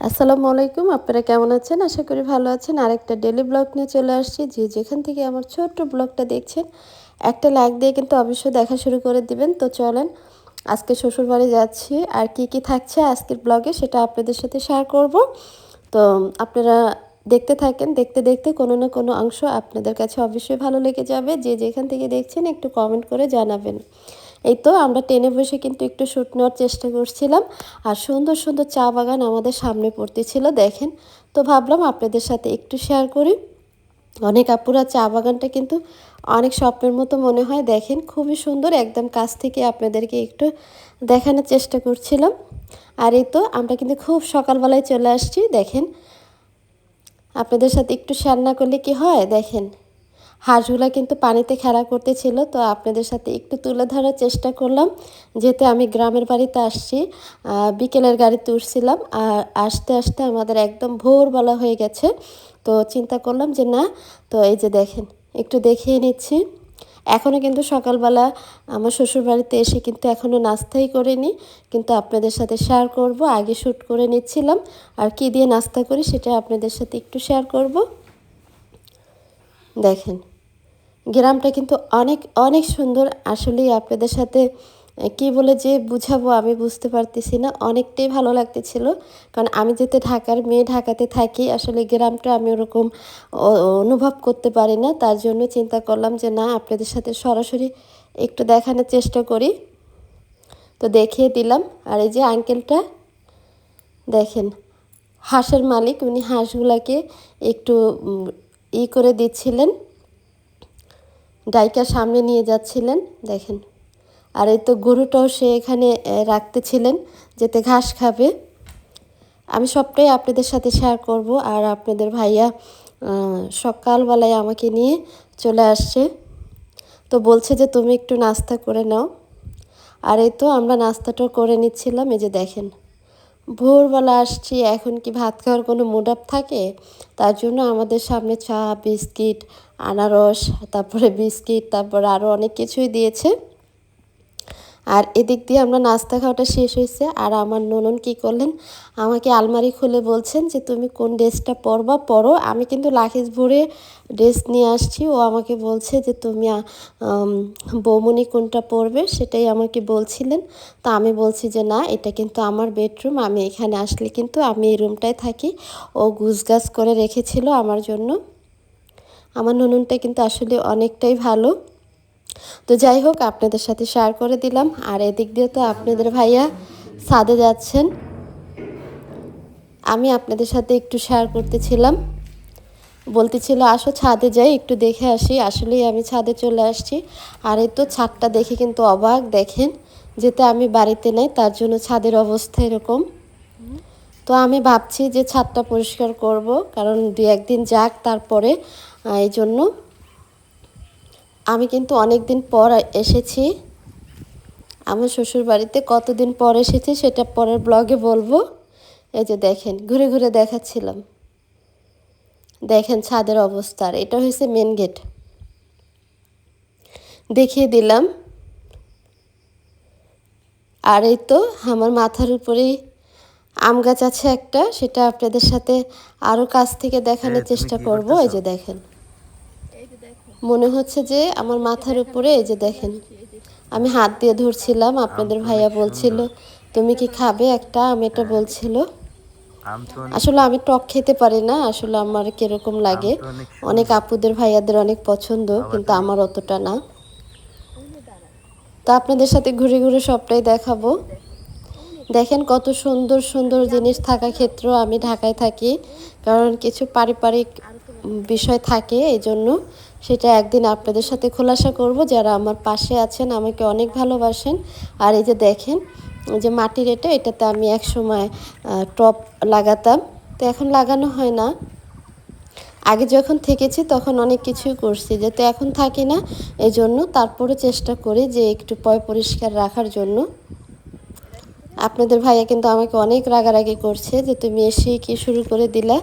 আসসালামু আলাইকুম, আপনারা কেমন আছেন? আশা করি ভালো আছেন। আরেকটা ডেলি ব্লগ নিয়ে চলে আসছি। যে যেখান থেকে আমার ছোট্ট ব্লগটা দেখছেন, একটা লাইক দিয়ে কিন্তু অবশ্যই দেখা শুরু করে দিবেন। তো চলেন, আজকে শ্বশুরবাড়ি যাচ্ছি। আর কি কি থাকছে আজকের ব্লগে সেটা আপনাদের সাথে শেয়ার করব। তো আপনারা দেখতে থাকেন, দেখতে দেখতে কোনো না কোনো অংশ আপনাদের কাছে অবশ্যই ভালো লেগে যাবে। যে যেখান থেকে দেখছেন, একটু কমেন্ট করে জানাবেন। এই তো আমরা টেনে বসে কিন্তু একটু শ্যুট নেওয়ার চেষ্টা করছিলাম। আর সুন্দর সুন্দর চা বাগান আমাদের সামনে পড়তেছিল, দেখেন। তো ভাবলাম আপনাদের সাথে একটু শেয়ার করি। অনেক আপুরা চা বাগানটা কিন্তু অনেক স্বপ্নের মতো মনে হয়। দেখেন, খুবই সুন্দর, একদম কাছ থেকে আপনাদেরকে একটু দেখানোর চেষ্টা করছিলাম। আর এই তো আমরা কিন্তু খুব সকালবেলায় চলে আসছি, দেখেন। আপনাদের সাথে একটু শেয়ার না করলে কি হয়? দেখেন। হাঁসগুলো কিন্তু পানিতে খেলা করতেছিল, তো আপনাদের সাথে একটু তুলে ধরার চেষ্টা করলাম। যেহেতু আমি গ্রামের বাড়িতে আসছি বিকেলের গাড়িতে উঠছিলাম আর আসতে আসতে আমাদের একদম ভোরবেলা হয়ে গেছে। তো চিন্তা করলাম যে না, তো এই যে দেখেন, একটু দেখিয়ে নিচ্ছি। এখনও কিন্তু সকালবেলা আমার শ্বশুরবাড়িতে এসে কিন্তু এখনও নাস্তাই করিনি, কিন্তু আপনাদের সাথে শেয়ার করব, আগে শ্যুট করে নিচ্ছিলাম। আর কি দিয়ে নাস্তা করি সেটা আপনাদের সাথে একটু শেয়ার করব। দেখেন গ্রামটা কিন্তু অনেক অনেক সুন্দর। আসলেই আপনাদের সাথে কি বলে যে বুঝাবো আমি বুঝতে পারতেছি না। অনেকটাই ভালো লাগতেছিল। কারণ আমি যেতে ঢাকার মেয়ে, ঢাকাতে থাকি, আসলে গ্রামটা আমি ওরকম অনুভব করতে পারি না। তার জন্য চিন্তা করলাম যে না, আপনাদের সাথে সরাসরি একটু দেখানোর চেষ্টা করি। তো দেখিয়ে দিলাম। আর এই যে আঙ্কেলটা দেখেন, হাঁসের মালিক। উনি হাঁসগুলাকে একটু ই করে দিচ্ছিলেন। ডাইকার সামনে নিয়ে যাচ্ছিলেন, দেখেন। আর এই তো গরুটাও সে এখানে রাখতেছিলেন, যেতে ঘাস খাবে। আমি সবটাই আপনাদের সাথে শেয়ার করব আর আপনাদের ভাইয়া সকালবেলায় আমাকে নিয়ে চলে আসছে। তো বলছে যে, তুমি একটু নাস্তা করে নাও। আর এই তো আমরা নাস্তাটাও করে নিচ্ছিলাম, এই যে দেখেন। ভোরবেলা আসছি, এখন কি ভাত খাওয়ার কোনো মুড আপ থাকে? তার জন্য আমাদের সামনে চা, বিস্কিট আনারস, তারপরে বিস্কিট, তারপরে আরও অনেক কিছুই দিয়েছে। আর এদিক দিয়ে আমরা নাস্তা খাওয়াটা শেষ হয়েছে। আর আমার ননন কি করলেন? আমাকে আলমারি খুলে বলছেন যে, তুমি কোন ড্রেসটা পরবা? পরো। আমি কিন্তু লাখিজ ভরে ড্রেস নিয়ে আসছি। ও আমাকে বলছে যে, তুমি বৌমনি কোনটা পরবে? সেটাই আমাকে বলছিলেন। তো আমি বলছি যে, না, এটা কিন্তু আমার বেডরুম। আমি এখানে আসলে কিন্তু আমি এই রুমটায় থাকি। ও গুছগাছ করে রেখেছিল আমার জন্য। আমার নননটা কিন্তু আসলে অনেকটাই ভালো। তো যাই হোক, আপনাদের সাথে শেয়ার করে দিলাম। আর এদিক দিয়ে তো আপনাদের ভাইয়া ছাদে যাচ্ছেন। আমি আপনাদের সাথে একটু শেয়ার করতেছিলাম। বলতেছিল, আসো ছাদে যাই, একটু দেখে আসি। আসলেই আমি ছাদে চলে আসছি। আর এই তো ছাদটা দেখে কিন্তু অবাক। দেখেন যেতে আমি বাড়িতে নাই, তার জন্য ছাদের অবস্থা এরকম। তো আমি ভাবছি যে ছাদটা পরিষ্কার করব। কারণ দু একদিন যাক, তারপরে এই জন্য আমি কিন্তু অনেক দিন পর এসেছি। আমার শ্বশুর বাড়িতে কতদিন পর এসেছি সেটা পরের ব্লগে বলব। এই যে দেখেন ঘুরে ঘুরে দেখাচ্ছিলাম। দেখেন ছাদের অবস্থা এটা হয়েছে মেন গেট দেখিয়ে দিলাম। আর এই তো আমার মাথার উপরেই আম গাছ আছে একটা সেটা আপনাদের সাথে আরও কাছ থেকে দেখানোর হ্যাঁ, চেষ্টা করব। এই যে দেখেন। মনে হচ্ছে যে আমার মাথার উপরে এই যে দেখেন আমি হাত দিয়ে ধরছিলাম আপনাদের ভাইয়া বলছিল তুমি কি খাবে? একটা আমি এটা বলছিল। আসলে আমি টক খেতে পারি না আসলে আমার কীরকম লাগে। অনেক আপুদের ভাইয়াদের অনেক পছন্দ কিন্তু আমার অতটা না। তো আপনাদের সাথে ঘুরে ঘুরে সবটাই দেখাবো। দেখেন কত সুন্দর সুন্দর জিনিস থাকা ক্ষেত্রেও আমি ঢাকায় থাকি কারণ কিছু পারিবারিক বিষয় থাকে এই জন্য সেটা একদিন আপনাদের সাথে খোলাসা করব, যারা আমার পাশে আছেন, আমাকে অনেক ভালোবাসেন। আর এই যে দেখেন যে মাটির এটা, এটাতে আমি এক সময় টপ লাগাতাম। তো এখন লাগানো হয় না। আগে যখন থেকেছি, তখন অনেক কিছুই করছি। যেহেতু এখন থাকি না এই জন্য তারপরে চেষ্টা করি যে একটু পয় পরিষ্কার রাখার জন্য। আপনাদের ভাইয়া কিন্তু আমাকে অনেক রাগারাগি করছে যে, তুমি এসেই কি শুরু করে দিলা?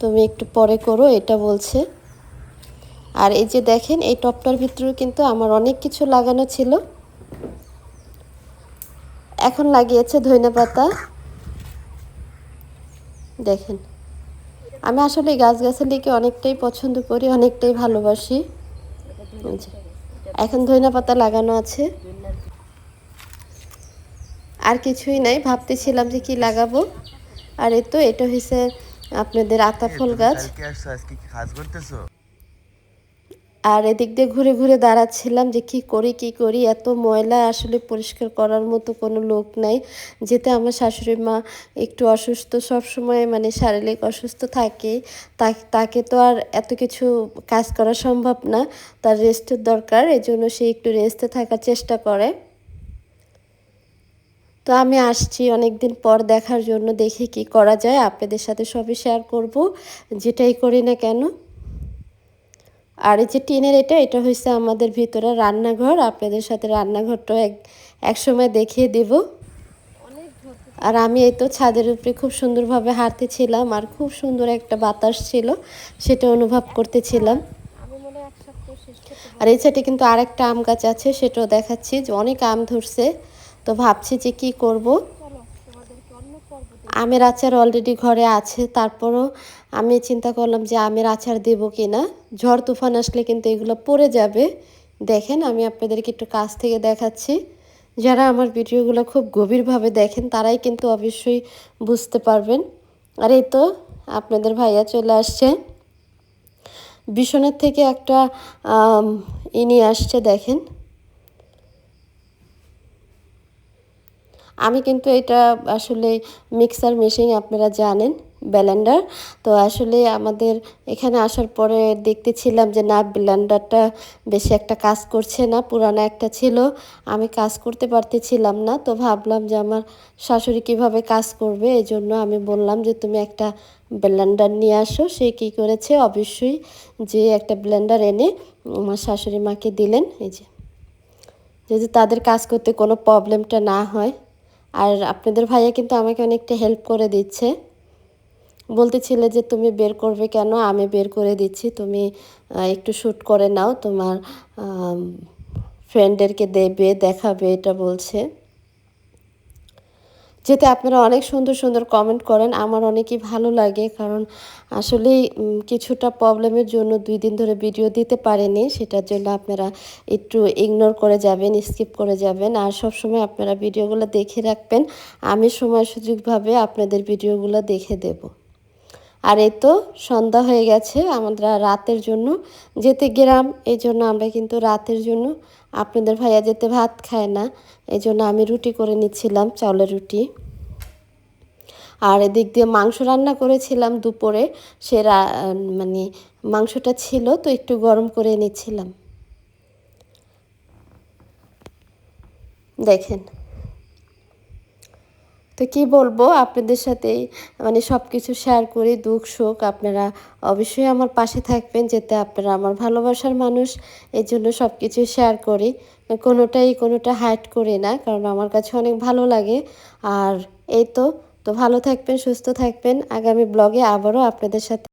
তুমি একটু পরে করো। এটা বলছে। আর এই যে দেখেন এই টপটার ভিতরেও কিন্তু আমার অনেক কিছু লাগানো ছিল। এখন লাগিয়েছে ধনে পাতা। দেখেন আমি আসলে গাছগাছালিকে অনেকটাই পছন্দ করি অনেকটাই ভালোবাসি। এখন ধনিয়া পাতা লাগানো আছে। আর কিছুই নাই ভাবতেছিলাম যে কি লাগাবো। আর এই তো এটা হয়েছে আপনাদের আতা ফুল গাছ কালকে আসছো আজকে কি কাজ করতেছো আর এদিক দিয়ে ঘুরে ঘুরে দাঁড়াচ্ছিলাম যে কি করি কি করি। এত ময়লা, আসলে পরিষ্কার করার মতো কোনো লোক নাই। যেতে আমার শাশুড়ি মা একটু অসুস্থ সব সময় মানে শারীরিক অসুস্থ থাকে। তাকে তো আর এত কিছু কাজ করা সম্ভব না। তার রেস্টের দরকার, এই জন্য সে একটু রেস্টে থাকার চেষ্টা করে। তো আমি আসছি অনেক দিন পর দেখার জন্য, দেখি কি করা যায়। আপনাদের সাথে সবই শেয়ার করব। যেটাই করি না কেন। আর এই যে টিনের এটা এটা হচ্ছে আমাদের ভিতরে রান্নাঘর। আপনাদের সাথে রান্নাঘরটাও এক এক সময় দেখিয়ে দেব। আর আমি এই তো ছাদের উপরে খুব সুন্দরভাবে হাঁটতেছিলাম আর খুব সুন্দর একটা বাতাস ছিল, সেটা অনুভব করতেছিলাম। আর এই সাইডে কিন্তু আরেকটা আম গাছ আছে, সেটাও দেখাচ্ছি যে অনেক আম ধরছে। তো ভাবছি যে কি করব? আমের আচার অলরেডি ঘরে আছে, তারপরও আমি চিন্তা করলাম যে আমের আচার দেবো কি না ঝড় তুফান আসলে কিন্তু এগুলো পড়ে যাবে। দেখেন আমি আপনাদেরকে একটু কাছ থেকে দেখাচ্ছি। যারা আমার ভিডিওগুলো খুব গভীরভাবে দেখেন তারাই কিন্তু অবশ্যই বুঝতে পারবেন। আর এই তো আপনাদের ভাইয়া চলে আসছে। বিছনের থেকে একটা আম, ই নিয়ে আসছে দেখেন। আমি কিন্তু এটা আসলে মিক্সার মেশিন আপনারা জানেন। ব্লেন্ডার তো আসলে আমাদের এখানে আসার পরে দেখতেছিলাম যে না ব্লেন্ডারটা বেশি একটা কাজ করছে না, পুরানো একটা ছিল। আমি কাজ করতে পারতেছিলাম না, তো ভাবলাম যে আমার শাশুড়ি কীভাবে কাজ করবে? এই জন্য আমি বললাম যে, তুমি একটা ব্লেন্ডার নিয়ে আসো, সে কী করেছে? অবশ্যই যে একটা ব্লেন্ডার এনে আমার শাশুড়ি মাকে দিলেন। এই যে। যদি তাদের কাজ করতে কোনো প্রবলেমটা না হয়, আর আপনাদের ভাইয়া কিন্তু আমাকে অনেকটা হেল্প করে দিচ্ছে। বলতেছিলে যে তুমি বের করবে কেন? আমি বের করে দিচ্ছি। তুমি একটু শ্যুট করে নাও। তোমার ফ্রেন্ডদেরকে দেবে, দেখাবে, এটা বলছে। যেতে আপনারা অনেক সুন্দর সুন্দর কমেন্ট করেন, আমার অনেকই ভালো লাগে। কারণ আসলেই কিছুটা প্রবলেমের জন্য দুই দিন ধরে ভিডিও দিতে পারেনি। সেটার জন্য আপনারা একটু ইগনোর করে যাবেন স্কিপ করে যাবেন। আর সব সময় আপনারা ভিডিওগুলো দেখে রাখবেন। আমি সময় সুযোগভাবে আপনাদের ভিডিওগুলো দেখে দেব। আর এ তো সন্ধ্যা হয়ে গেছে আমরা রাতের জন্য যেতে গ্রাম এই জন্য আমরা কিন্তু রাতের জন্য আপনাদের ভাইয়া যেতে ভাত খায় না, এই জন্য আমি রুটি করে নিচ্ছিলাম, চাউলের রুটি। আর এদিক দিয়ে মাংস রান্না করেছিলাম দুপুরে, সে মানে মাংসটা ছিল তো একটু গরম করে নিচ্ছিলাম। দেখেন। তো কি বলব, আপনাদের সাথে মানে সব কিছু শেয়ার করি, দুঃখ সুখ আপনারা অবশ্যই আমার পাশে থাকবেন যেতে আপনারা আমার ভালোবাসার মানুষ এই জন্য সব কিছু শেয়ার করি। কোনোটাই কোনোটা হাইট করি না, কারণ আমার কাছে অনেক ভালো লাগে। আর এই তো তো ভালো থাকবেন, সুস্থ থাকবেন। আগামী ব্লগে আবারও আপনাদের সাথে